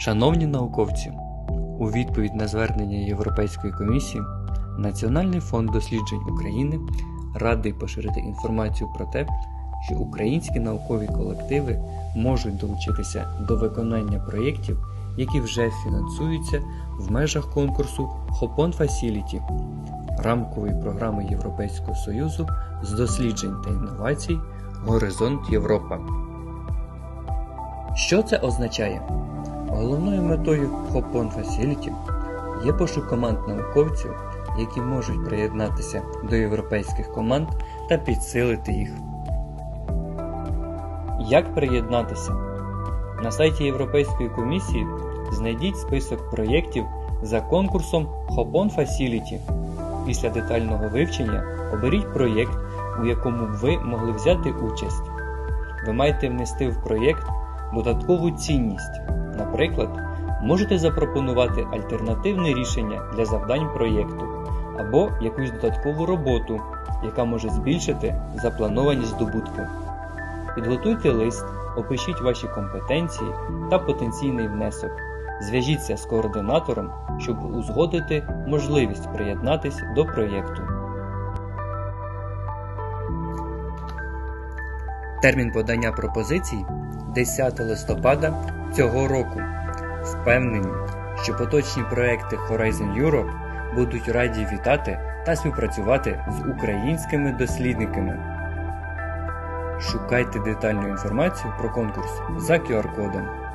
Шановні науковці, у відповідь на звернення Європейської комісії Національний фонд досліджень України радий поширити інформацію про те, що українські наукові колективи можуть долучитися до виконання проєктів, які вже фінансуються в межах конкурсу Hopon Facility рамкової програми Європейського Союзу з досліджень та інновацій Горизонт Європа. Що це означає? Головною метою Hopon Facility є пошук команд науковців, які можуть приєднатися до європейських команд та підсилити їх. Як приєднатися? На сайті Європейської комісії знайдіть список проєктів за конкурсом Hopon Facility. Після детального вивчення оберіть проєкт, у якому б ви могли взяти участь. Ви маєте внести в проєкт додаткову цінність. Наприклад, можете запропонувати альтернативне рішення для завдань проєкту або якусь додаткову роботу, яка може збільшити заплановані здобутки. Підготуйте лист, опишіть ваші компетенції та потенційний внесок. Зв'яжіться з координатором, щоб узгодити можливість приєднатись до проєкту. Термін подання пропозицій 10 листопада цього року. Впевнені, що поточні проекти Horizon Europe будуть раді вітати та співпрацювати з українськими дослідниками. Шукайте детальну інформацію про конкурс за QR-кодом.